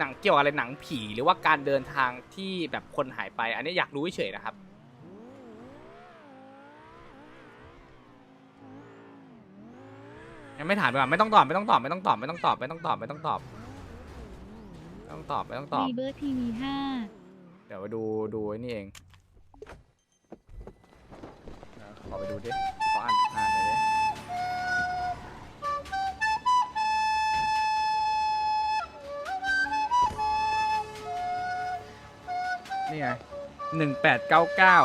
หนังเกี่ยวอะไรหนังผีหรือว่าการเดินทางที่แบบคนหายไป อันนี้อยากรู้เฉยๆนะครับ ยังไม่ถามดีกว่าไม่ต้องตอบไม่ต้องตอบไม่ต้องตอบไม่ต้องตอบไม่ต้องตอบไม่ต้องตอบไม่ต้องตอบไม่ต้องตอบ รีเบิร์ทีวีห้าเดี๋ยวไปดูดูไอ้นี่เองขอไปดูดิขออ่านอ่าน นี่ไงหนึ่งแปดเก้าเก้า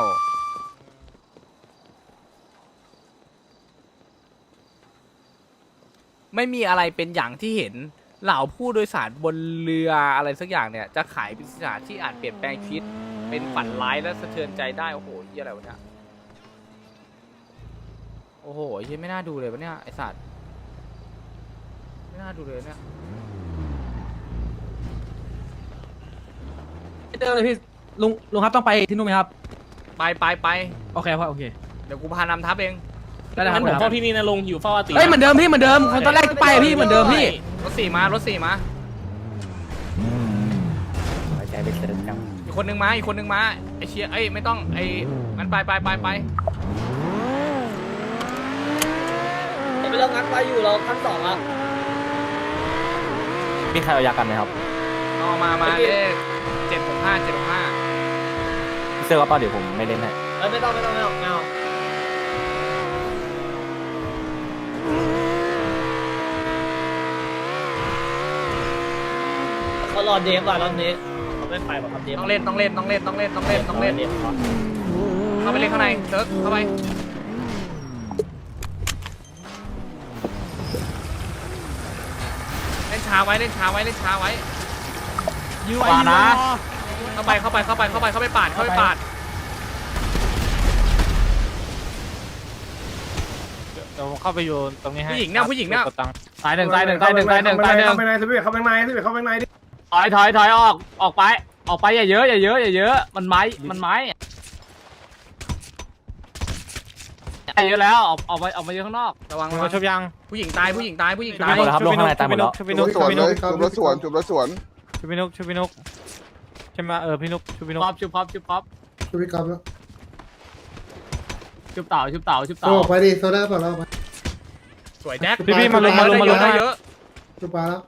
ไม่มีอะไรเป็นอย่างที่เห็นเหล่าผู้โดยสารบนเรืออะไรสักอย่างเนี่ย จะขายปริศนาที่อาจเปลี่ยนแปลงชีวิตเป็นฝันร้ายและสะเทือนใจได้ โอ้โหเหียอะไรวะเนี่ย โอ้โหเหียไม่น่าดูเลยวะเนี่ย ไอสัตว์ ไม่น่าดูเลยเนี่ยเจอเลยพี่ ลุงลุงครับต้องไปที่นู่นไหมครับไปไปไปโอเคครับโอเคเดี๋ยวกูพานำทัพเองได้เลยคงั้รับนผมเฝ้าที่นี่นะลุงอยู่เฝ้าอาติเฮ้ยเหมือนเดิมพี่เหมือนเดิมคนตอนแรกไปพี่เหมือนเดิมพี่รถสี่มารถสี่มาหัวใจไปเติมจังอีกคนนึงมาอีกคนนึงมาไอเชียเอ้ยไม่ต้องไอมันไปไปไปไปไปเริ่มงัดไปอยู่เราขั้นสองอะมีใครเอายากันไหมครับเอามามาเลขเจ็ดหกห้าเจ็ดหกห้า เสื้อก็เปล่าเดี๋ยวผมไม่เล่นให้เอ้ยไม่ต้องไม่ต้องไม่ต้องไม่เอาเขารอเดฟว่ะรอบนี้เขาไม่ไปหรอกครับเดฟต้องเล่นต้องเล่นต้องเล่นต้องเล่นต้องเล่นต้องเล่นเดฟก่อนเข้าไปเล่นข้างในเซิร์ฟเข้าไปเล่นช้าไว้เล่นช้าไว้เล่นช้าไว้ยื้อไว้ว่านะ เข้าไปเข้าไปเข้าไปเข้าไปเข้าไปปาดเข้าไปปาดเดี๋ยวผมเข้าไปอยู่ตรงนี้ให้ผู้หญิงเนี่ยผู้หญิงเนี่ยกดตังค์ตายหนึ่งตายหนึ่งตายหนึ่งตายหนึ่งตายหนึ่งเข้าไปในสวิตเข้าไปในสวิตเข้าไปในดิถอยถอยถอยออกออกไป ออกไปอย่าเยอะอย่าเยอะอย่าเยอะมันไม้มันไม้อย่าเยอะแล้วออกออกไปออกมาเยอะข้างนอกระวังมึระงวัมางชุบยังผู้หญิงตายผู้หญิงตายผู้หญิงชุบตายไปหมดแล้วครับลงข้างในตายหมดแล้วชุบพี่นุกสชุบวนพี่เลนุกยจุบรถสวนจุบรถสวนชุบพี่นุกชุบพี่นุก ใช่ไหมเออพี่นุกชุบพี่นุกพอบชุบพอบชุบพอบจุบพี่กอล์ฟแล้วชุบเต่าชุบเต่าชุบโอ้เต่าไปดิโซดาเปล่าเราไปสวยแจ็คพี่พี่มาลงมาลงมาลงได้เยอะจุบปลาแล้ว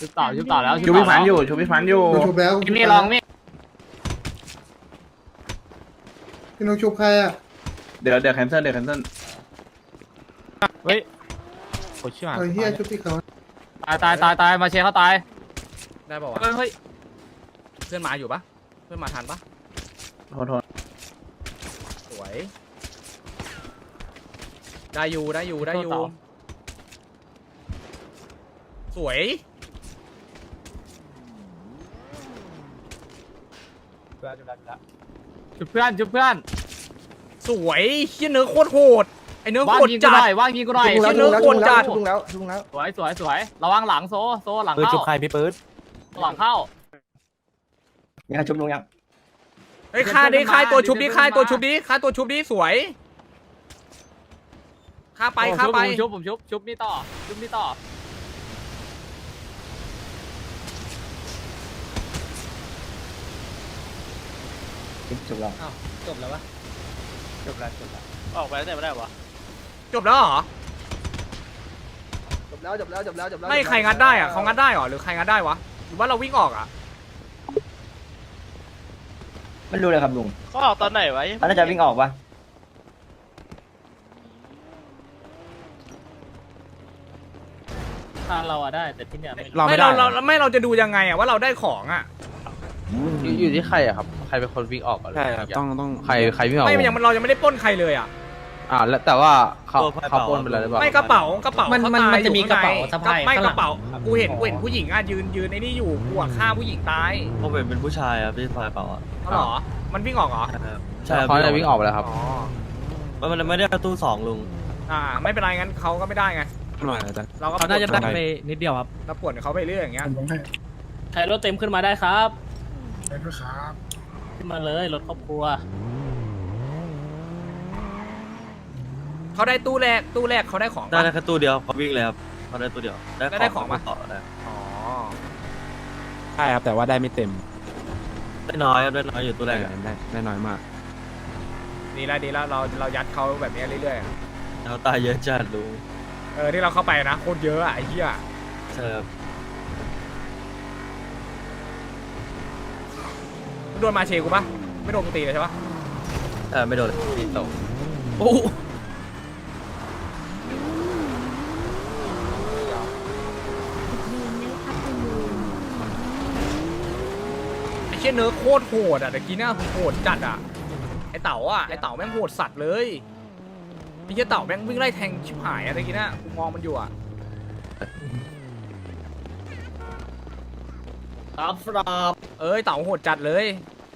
ชุบเต่าชุบเต่าแล้วชูพิพันอยู่ชูพิพันอยู่ดูชุบแล้วนี่ลองนี่พี่นุ๊กชุบใครอะเดี๋ยวเดี๋ยวแคนเซิลเดี๋ยวแคนเซิลเฮ้ยโอ้ยชิบหายเออเฮียชุบพี่เขาตายตายตายตายมาเชเขาตายได้ป่าวะเฮ้ยเฮ้ยเพื่อนมาอยู่ปะเพื่อนมาทันปะโทษโทษสวย ได้อยู่ได้อยู่ได้อยู่สวยชุบเพื่อนชุบเพื่อนสวยเฮียเนื้อโคตรโหดไอเนื้อว่างโหดยิงกูจัหดน่อยว่างยิงกูหน่อยชุบแล้วชุบแล้วชุบแล้วชุบแล้วสวยสวยสวยระวังหลังโซโซหลังปืนเข้าชุบใครพี่ปืนหลังเข้า มีใครชุบลุงยังเฮ้ยค่าดิค่าตัวชุบดิค่าตัวชุบดิค่าตัวชุบดิสวยค่าไปค่าไปผมชุบผมชุบชุบนี่ต่อชุบนี่ต่อชุบแล้วจบแล้ววะจบแล้วจบแล้วออกไปแล้วแต่ไม่ได้วะจบแล้วเหรอจบแล้วจบแล้วจบแล้วจบแล้วไม่ใครงัดได้อะเขางัดได้เหรอหรือใครงัดได้วะหรือว่าเราวิ่งออกอะ ไม่รู้เลยครับลุงเขาออกตอนไหนวะน่าจะวิ่งออกปะทางเราอะได้แต่ที่เนี่ยไม่รอไม่ไม่ได้ เราเราไม่เราจะดูยังไงอะว่าเราได้ของอะอยู่ที่ใครอะครับ ใครเป็นคนวิ่งออกอะใช่ครับ ต้องต้องใครใครวิ่งออกไม่ยังเรายังไม่ได้ปล้นใครเลยอะ อ่าแล้วแต่ว่าเขาเขาปล้นไปแล้วหรือเปล่าไม่กระเป๋ากระเป๋ามันเขามันตายมันจะมีอยู่กระข้างเป๋าในสะพายไม่ข้างกหลัระงเป๋ากูเห็นกูเห็นผู้หญิงอะยืนยืนไอ้นี่อยู่กูอะฆ่าผู้หญิงตายผมเป็นผู้ชายอะพี่พายเปล่าอะเขาเหรอมันวิ่งออกเหรอใช่เขาจะวิ่งออกไปแล้วครับ อ๋อมันไม่ได้ประตูสองลุงอ่า ไม่เป็นไรงั้นเขาก็ไม่ได้ไงหน่อยอาจารย์เราก็เขาน่าจะได้ปลดไปนิดเดียวครับเราปวดเขาไปเรื่อยอย่างเงี้ย ผมให้ใครรถเต็มขึ้นมาได้ครับไปด้วยครับ ขึ้นมาเลยรถครอบครัว เขาได้ตู้แรกตู้แรกเขาได้ของได้ปะ ได้แค่ตู้เดียวเขาวิ่งเลยครับเขาได้ตู้เดียวได้ได้ได้ของปะ ต่อได้อ๋อใช่ครับ แต่ว่าได้ไม่เต็มได้น้อยครับได้น้อยอยู่ตัวแรได้กอะได้ได้น้อยมาก ดีแล้วดีแล้วเราเรายัดเขาแบบนี้เรื่อยเขาตายเยอะจัดลุงๆเออที่เราเข้าไปนะโคตรเยอะอะไอ้เหี้ยใช่ครับโดนมาเชกูปะไม่โดนกูตีเลยใช่ปะเออไม่โดนพี่ตกโอ้ไอ้ เชี่ยเนื้อโคตรโหดอะแต่กี้เนี่ยโหดจัดอะไอ้เต๋าอะไอ้เต๋าแม่งโหดสัตว์เลยไอ้เชี่ยเต๋าแม่งวิ่งไล่แทงชิบหายอะตะกี้เนี่ยกูมองมันอยู่อะครับฟรอบเอ้ยเต๋าโหดจัดเลย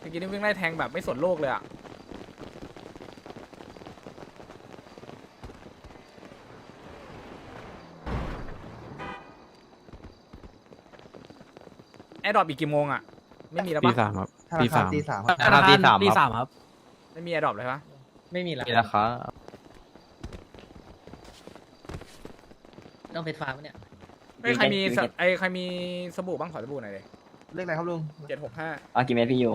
ตะกี้นี่วิ่งไล่แทงแบบไม่สนโลกเลยอะแอร์ดรอปอีกกี่โมงอะ ไม่มีแล้วตีปะสามครับตีสามตีสามธนาคารที่สามตีครับสามครับ ไม่มีแอร์ดรอปเลยปะไม่มีแล้วนี่นะครับต้องเป็นฟ้าปะเนี่ยเฮ้ยใครมีสไอใครมีสบู่บ้างขอสบู่หน่อยเลยเลขอะไรครับลุงเจ็ดหกห้าเอากี่เม็ดพี่อยู่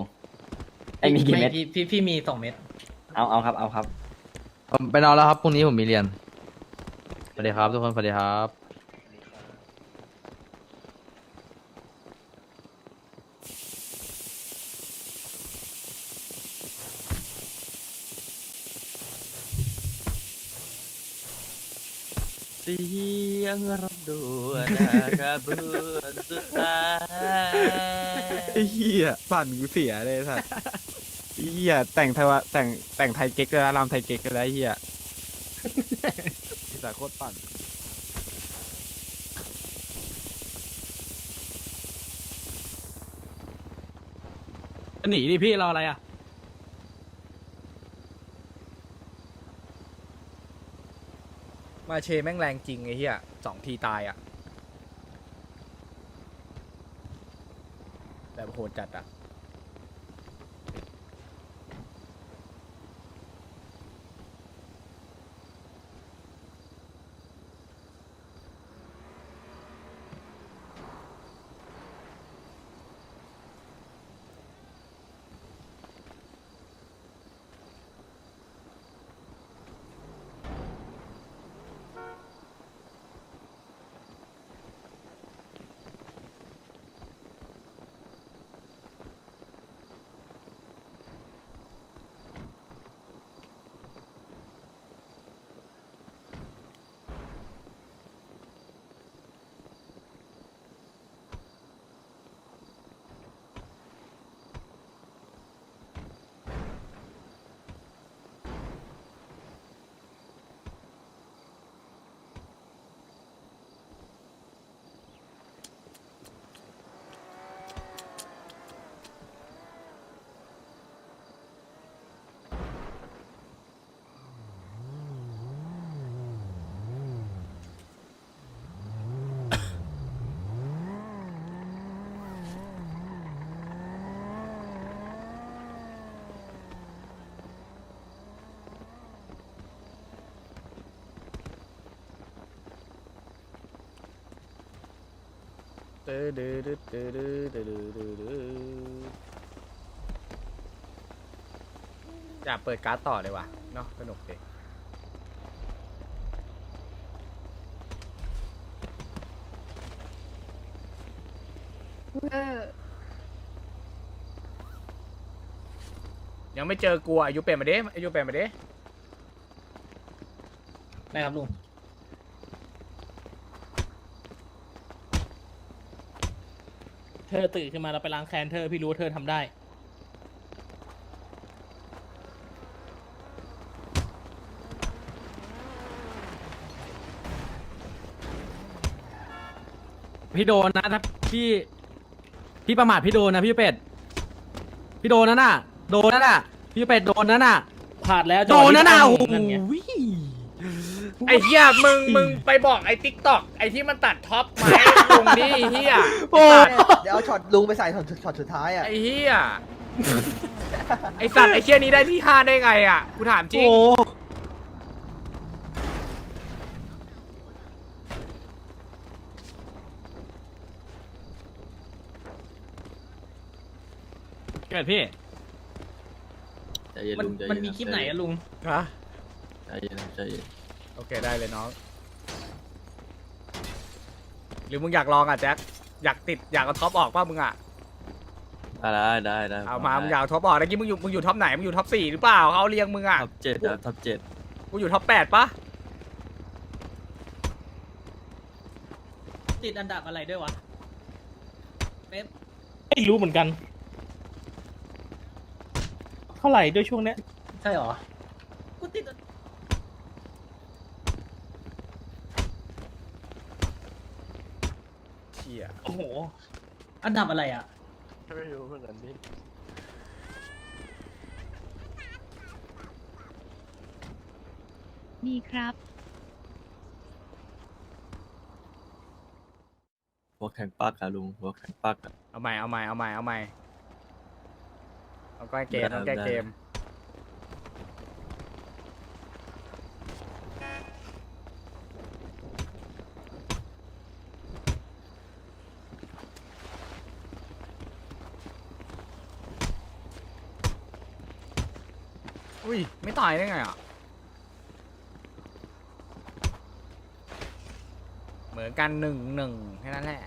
ไอ้มีกี่เม็ดพี่พี่พี่มีสองเม็ดเอาเอาครับเอาครับ ผมไปนอนแล้วครับพรุ่งนี้ผมมีเรียนสวัสดีครับทุกคนสวัสดีครับ เสี ยงรถด่วนนะครับเบื่อสุดท้ายไอ้เหี้ยปั่นกูเสียเลยสัสไอ้เหี้ยแต่งไทยวะแต่งแต่งไทยเก๊กเลยนะรำไทยเก๊กเลยนะไอ้เหี้ยแต่โคตรปั่นหนีดิพี่รออะไรอะ มาเชแม่งแรงจริงไอ้เหี้ยสองทีตายอะ แบบโหดจัดอะ อยากเปิดการ์ดต่อเลยว่ะเนาะสนุกดียังไม่เจอกูอะอายุเป็นมาเด้อายุเป็นมาเด้ได้ครับลุง เธอตื่นขึ้นมาเราไปล้างแค้นเธอพี่รู้ว่าเธอทำได้ พี่โดนนะถ้าพี่ พี่ประมาทพี่โดนนะพี่เป็ด พี่โดนนั่นน่ะ โดนนั่นน่ะ พี่เป็ดโดนนั่นน่ะผาดแล้วโดนนั่นน่ะจัโอ้งหวะโหที่ตั้งไงไอ้เหี้ยมึงมึงไปบอกไอ้ทิกตอกไอ้ที่มันตัดท็อปมาให้ ลงดิเหี้ยโอ้เดี๋ยวเอาช็อตลุงไปใส่ช็อตช็อตสุดท้ายอะไอ้เหี้ยไอ้สัตว์ไอ้เชี่ยนี้ได้ที่ห้าได้ไงอะกูถามจริงโอ้เกิดพี่ใจเย็นมันลุงใจเย็นมันมีคลิปไหนอะลุง ฮะ ใจเย็นใจเย็นโอเคได้เลยน้องห รือมึงอยากลองอะแจ็คอยากติดอยากเอาท็อปออกป่ะมึงอะได้ได้ได้เอามามึงอยากเอาท็อปออกเมื่อกี้มึงอยู่มึงอยู่ท็อปไหนมึงอยู่ท็อปสี่หรือเปล่าเขาเรียงมึงอะท็อปเจ็ดครับท็อปเจ็ดกูอยู่ท็อปแปดปะติดอันดับอะไรด้วยวะเป๊ปไม่รู้เหมือนกัน เท่าไหร่ด้วยช่วงเนี้ยใช่หรอกูติดอัน เชี่ย โอ้โห อันดับอะไรอะ ไม่รู้เหมือนกันพี่ดีครับพวกแข่งปักอะลุงพวกแข่งปักอะ เอาใหม่เอาใหม่เอาใหม่เอาใหม่เอาแก้เกมได้เอาแก้ได้เกม อุ้ย ไม่ตายได้ไงอะ เหมือนกันหนึ่งหนึ่งแค่นั้นแหละ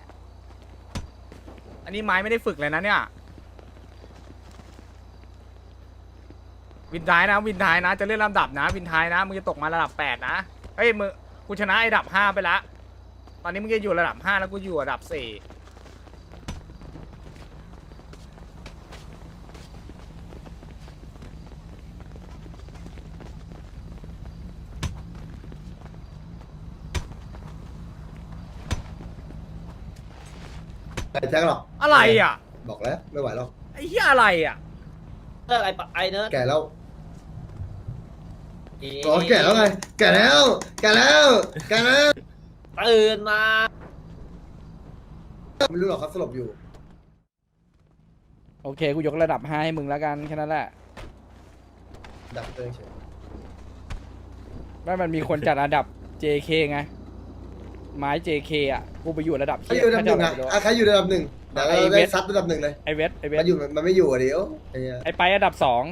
อันนี้ไม้ไม่ได้ฝึกเลยนะเนี่ย วินท้ายนะ วินท้ายนะ จะเล่นลำดับนะ วินท้ายนะ มึงจะตกมาระดับแปดนะ เฮ้ยมึงกูชนะไอ้ดับห้าไปละ ตอนนี้มึงจะอยู่ระดับห้าแล้วกูอยู่ระดับสี่ ไอ้แจ็คหรอกอะไรอะบอกแล้วไม่ไหวหรอกไอ้เหี้ยอะไรอะเลิกไอ้ปะไอ้เนิร์ดแก่แล้วอ๋อแก่แล้วไงแก่แล้ว แก่แล้วแก่แล้วตื่นมาไม่รู้หรอกเขาสลบอยู่โอเค กูยกระดับห้าให้มึงแล้วกันแค่นั้นแหละ ดับเตยเฉยไม่มันมีคนจัดอันดับ JK ไง ไม้ JK อะกูไปอยู่ระดับใครอยู่ระดับหนึ่งอะอะใครอยู่ระดับหนึ่งเดี๋ยวเราได้ซัดระดับหนึ่งเลยไอเวสไอเวมัสนอยู่มันไม่อยู่อะเดี๋ยวไอ้เหี้ยไอไปอันดับสอง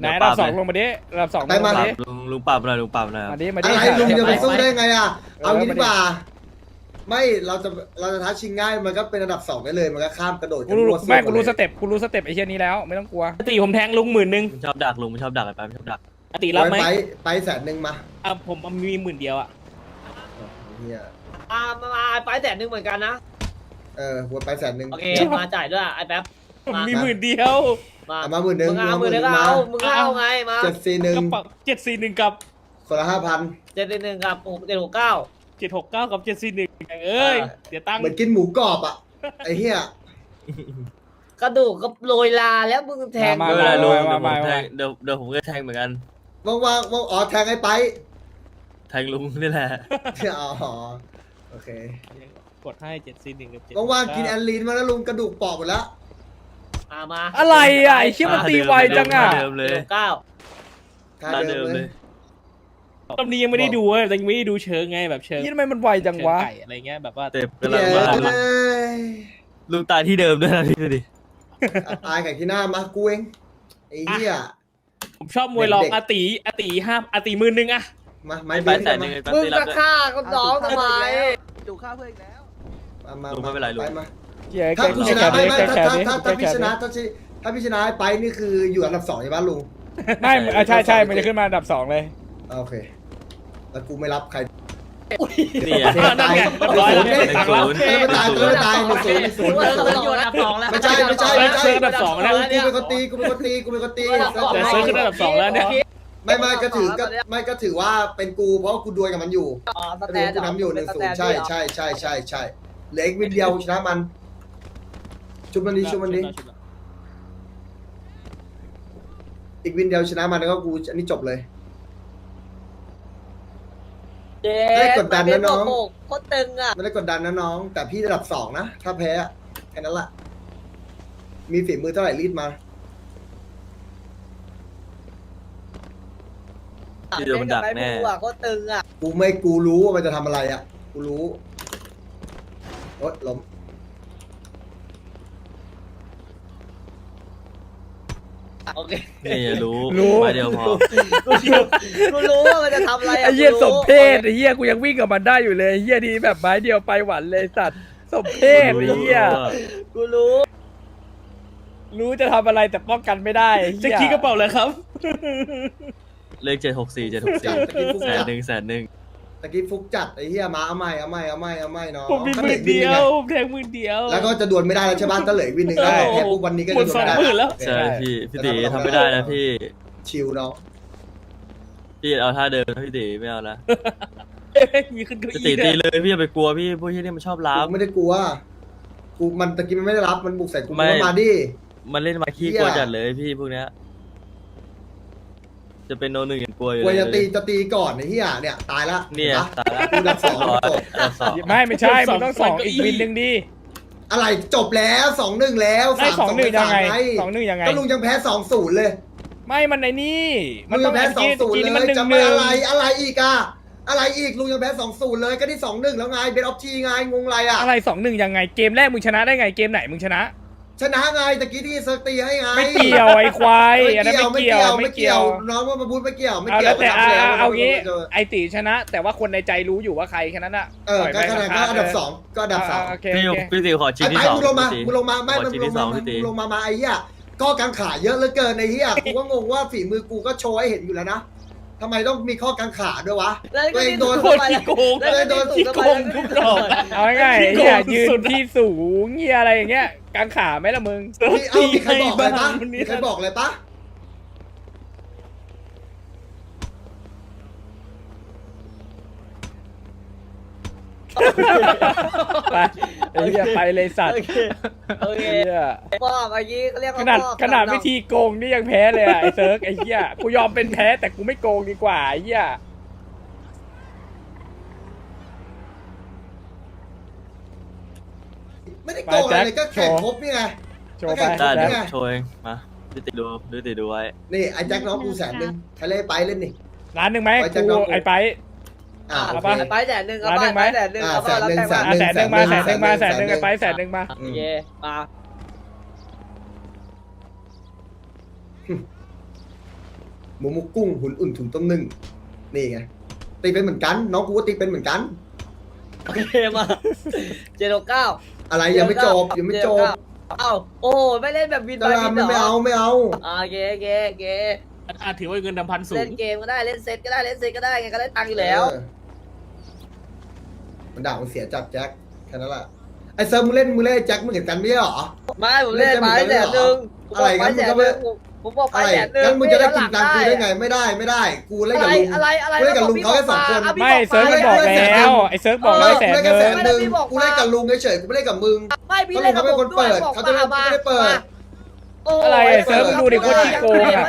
ไหนอันดับสองลงมาดิอันดับสองลงไปมามาดิลุงลุงปรับหน่อยลุงปรับหน่อยครับ มาดิมาดิ อะไรลุงจะไปสู้ไปได้ไงอะเอางี้เออดีกว่าไม่เราจะเราจะท้าชิงง่ายมันก็เป็นระดับสองได้เลยมันก็ข้ามกระโดดกูรู้กันแม่กูมั่วรู้สซั่วเต็ปกูรู้สเต็ปไอเชียนี้แล้วไม่ต้องกลัวตีผมแทงลุงหมื่นหนึ่งมันชอบดักลุงมันชอบดักไอ้ไปมันชอบดักอติเลรับยไหมไปไปแสนหนึ่งมาอะผมมีหมื่นเดียวอะเฮีย อ่ามามาไปแสนหนึ่งเหมือนกันนะ เออหัวไปแสนหนึ่งโอเค มาจ่ายด้วยไอ้แป๊บผมมามีหมื่นเดียวมาเอามาหมื่นหนึ่งมึงเอามือเดียวก็เอามึงก็เอาไง มาเจ็ดสี่หนึ่งกระเป๋าเจ็ดสี่หนึ่งกับคนละห้าพันเจ็ดหนึ่งกับหกเจ็ดหกเก้าเจ็ดหกเก้ากับเจ็ดสี่หนึ่งเอ้ยอ่าเดี๋ยวตั้งเหมือนกินหมูกรอบอะไอ้เหี้ยกระดูกก็โรยลาแล้วมึงแทงมาไม่เป็นไรลุงมาเดี๋ยวผมมาแทมางเดี๋ยวเดี๋ยวผมก็แทงเหมือนกันว่างๆว่างอ๋อแทงไอ้ไป แทงลุงนี่แหละอ๋อ โอเคกดให้เจ็ดสี่หนึ่งกับเจ็ดว่างๆกินแอนลีนมาแล้วลุงกระดูกปอกหมดแล้วอ่ามาอะไรอะไอเชี่ยมันตีไวจังอะเดิมเลยเจ็ดหกเก้าท่าท่าเดิเดิมมเลเลยยตอนนี้ยังไม่ได้ดูเว้ยแต่ยังไม่ได้ดูเชิงไงแบบเชิงยี่ทำไมมันไวจังวะเชิไก่อะไรเงี้ยแบบว่าเต็มเย้กำลังมาลุงตายที่เดิมด้วยนะพี่ดูดิตายไก่ที่หน้ามากูเองไอ้เหี้ยผมชอบมวยรองเด็กๆอาตีอาตีห้าอาตีหมื่นหนึ่งอะมาไม่ไม่ไปเบี้ยแต่มาหนึ่งไอ้แป๊บมึงตีรับจะด้วยฆ่าก็น้องทำไม ดูข้าวเพื่อนอีกแล้วมามาลุงไม่เป็นไรลุงไปมาเชี่ยถ้าแก้กูชแก้นะแขนไม่ดิไม่แก้ถ้าแขนถ้าดิถ้าถ้าแก้พี่แขชนนะดิถ้าพี่ถ้าพี่ชนะไอ้ไปนี่คืออยู่อันดับสองใช่ป่ะลุงไม่อะใช่ใช่มันจะขึ้นมาอันดับสองเลยโอเคแล้วกูไม่รับใครนี่ไงเทตายเรียบร้อยแล้วเทตังค์แล้วศูนย์ไม่ตายไม่ตายหนึ่งศูนย์หนึ่งศูนย์หนึ่งศูนย์ อยู่อันดับสองแล้วไม่ใช่ไม่ใช่ไม่ใช่เซิร์ฟอันดับสองแล้วกูเป็นคนตีกูเป็นคนตีกูเป็นคนตี แต่เซิร์ฟขึ้นอันดับสองแล้วเนี่ย ไม่ไม่ก็ถือก็ไม่ก็ถือว่าเป็นกูเพราะกูดวลกับมันอยู่อ๋อสก็แตถือนกูนำอยู่หนึ่งศูนย์ใช่ใช่ใช่ใช่ใช่เหลืออีกวินเดียวชนะมัน ชุบมันดีชุบมันดีอีกวินเดียวชนะมันแล้วก็กูอันนี้จบเลยเจ๊ได้กดดันนะน้อง โคตรตึงอะไม่ได้กดดันนะน้อง แต่พี่ระดับสองนะ ถ้าแพ้อะแค่นั้นแหละมีฝีมือเท่าไหร่รีดมา ที่โดนมันดักแน่ เล่บไรู้อะโคตรตึงอะกูไม่กูรู้ว่ามันจะทำอะไรอะ กูรู้โอ๊ยล้มโอเคนี่รู้รู้ ไปเดียวพอกูรู้กูรู้ว่ามันจะทำอะไระไอ้เหี้ยกูสรู้มเพศไอ้เหี้ยกูยังวิ่งกับมันได้อยู่เลยไอ้เหี้ยทีแบบไม้เดียวไปหวันเลยสัตว์สมเพศไอ้เหี้ยกูรู้รู้จะทำอะไรแต่ป้องกันไม่ได้ไอ้เหี้ยจะคิดกระเป๋าเลยครับ เลขเจ็ดหกสี่เจ็ดหกสี่ตะกี้ฟุกแสนจัดหนึ่งแสนหนึ่งตะกี้ฟุกจัดไอ้เหี้ยมาเอาไม่เอาไม่เอาไม่เอาไม่เนาะผมมีหมื่นเดียวผมแทงหมื่นเดียว แล้วก็จะดวลไม่ได้แล้วใช่ไหมก็เหลืออีกวินหนึ่งแล้วแพ้ปุ๊บวันนี้ก็หมจะดดวลสองไม่ได้หมื่นแล้วโอเคใช่พี่พี่ตีทำไม่ได้นะพี่ชิลเนาะพี่เอาท่าเดิมนะพี่ตีไม่เอานะมีขึ้นเก้าพี่ตีอี้ตีด้วยเลยพี่อย่าไปกลัวพี่พวกที่นี่มันชอบรับกูไม่ได้กลัวกูมันตะกี้มันไม่ได้รับมันบุกใส่กูไม่ก็มาดิมันเล่นมาขี้เหี้ยกลัวจัดเลยพี่พวกเนี้ย จะเป็นโนหนึ่งอย่างกลัวอยู่กลัวเลยจะตีจะตีก่อนไอ้เหี้ยเนี่ยตายละเนี่ยห็ปะตายละกูดับสองร้อยจบอันดับสองไม่ไม่ใช่มึงต้องสองอีกวินหนึ่งดิอะไรจบแล้วสองหนึ่งแล้วได้ามสองหนึ่งยังไงสามสองหนึ่งยังไงก็ลุงยังแพ้สองศูนย์เลย ไม่มันในนี่ลุงยังแพ้สองศูนย์กี้เลนี่มันยหนึ่งจะหไม่นึ่งอะไรอะไรอีกอะอะไรอีกลุงยังแพ้สองศูนย์เลยก็ที่สองหนึ่งแล้วไงเบนออฟทีไงงงอะไรอะอะไรสองหนึ่งยังไงเกมแรกมึงชนะได้ไงเกมไหนมึงชนะ ชนะไงตะกี้ที่เซิร์ฟตีให้ไงไม่เกี่ยวไอ้ควายไม่อันนั้นเกี่ยวไม่ไม่เกี่เกี่ยยววไม่ไม่เกี่เกี่ยยววน้องว่ามาพูดไม่เกี่ยวไม่เอาเกี่ยแล้ววแต่ไปเอารับเอาเอางี้เออไอตีชนะ แต่ว่าคนในใจรู้อยู่ว่าใครแค่นั้นอะเออปล่ก็ยไปคะแนนก็อันดับสองก็อันดับสองโอเคพี่โอเคพี่ตีขอชิ้นไอ้ที่ไปสองมึงลงมาพี่ตีมึงลงมาไม่ขอมึงชิ้นลที่งสอมางพี่ตี มึงลงมามาไอ้เหี้ยก็กังขาเยอะเหลือเกินไอ้เหี้ยกูก็งงว่าฝีมือกูก็โชว์ให้เห็นอยู่แล้วนะ ทำไมต้องมีข้อกังขาด้วยวะแล้วตัวเองโดนโคตรขี้โกงตัวเองโดนขี้โกงทุกดอกเอาง่ายๆไอ้เหี้ยยืนที่สูงเงี้ยอะไรอย่างเงี้ยกางขาไหมล่ะมึง มีเอามีใครบอกเลยปะมีใครบอกเลยปะไป ไอ้เหี้ยไปเลยสัตว์โอเคโอเคเหี้ยบอกอย่างนี้เขาเรียกขว่านาดบอกขนาดกระวิธีโกงนี่ยังแพ้เลยอะไอ้เซิร์กไอ้เหี้ยกูยอมเป็นแพ้แต่กูไม่โกงดีกว่าไอ้เหี้ยไม่ได้โกงอะไรเลยก็แข่งครบนี่ไง โชว์ไปได้ได้ได้เดี๋ยวโชว์เองมาพี่ตีดูพี่ตีดูไว้นี่ไอ้แจ็คน้องกูแสนหนึ่งใครเล่นไปเล่นนี่ ร้านหนึ่งไหมไปจัดกูน้องกู ไอ้ไป อ่าโอเอาเคปะไปแสนหนึ่งเอาร้านหนึ่งไหมไปแสนหนึ่งอ่าเอาไปแล้วแสนหนึ่งแต่แสนมาอะแสนหนึ่งมาแสนหนึ่งมาแสนหนึ่งแสนหนึ่งไอ้ไปแสนหนึ่งมา โอเคมาหมูหมุกกุ้งหุ่นอุ่นถุงต้มนึ่งนี่ไงตีเป็นเหมือนกันน้องกูก็ตีเป็นเหมือนกัน โอเคมาเจ็ดหกเก้าอะไรยังไม่จบยังไม่จบเอ้าโอ้ไม่เล่นแบบวินตารางมันไม่เอาไม่เอา อ่าโอเคโอเคโอเคอะถือว่าเงินเดิมพันสูเล่งนเกมก็ได้เล่นเซตก็ได้เล่นเซตก็ได้ไงก็ได้ตังค์อยู่แล้ว เออ มันด่ามันเสียจัดแจ็คแค่นั้นแหละไอ้เซิร์ฟมึงเล่นมึงเล่นไอ้แจ็คมึงเห็นกันไม่ใช่เหรอ ไม่ผมเล่นไปแสนหนึ่งอะไรงั้นมึงก็ไม่ ผมบอกไปอะไรแสนหนึ่งงั้นมึงจะได้กินตังค์กูได้ไงไม่ได้ไม่ได้ กูเล่นกับลุง อะไรอะไรกูเล่นกับลุงเขาแค่สองคนไม่เซิร์กมันบอกแล้วไอ้เซิร์กบอกแล้วแสนกูเล่นหแค่แสนึ่งนหนึ่งกูเล่นกับลุงเฉยๆกูไม่เล่นกับมึง ไม่พี่เขาเล่นเขากับเป็นผคมนด้วเปิยดบอกเขาจะมาไม่มาได้เปิดโอ้อะไรไอ้เซิร์ฟมึงดูดิโคตรขี้โกงอะ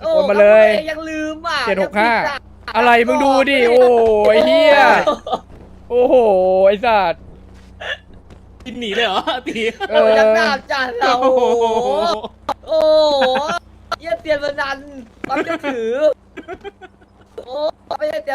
โอ้โอนมาเลยยังลืมอะเจ็ดหกห้าอะไรมึงดูดิโอ้ยเฮีย โอ้โห ไอ้สัตว์หนีเลยเหรอตีเอโอ้อยังดาบจัดเราโอ้โห โอ้โหเยี่ยเตียนพนันปั๊บจะถือ โอ้ไม่ได้เตียน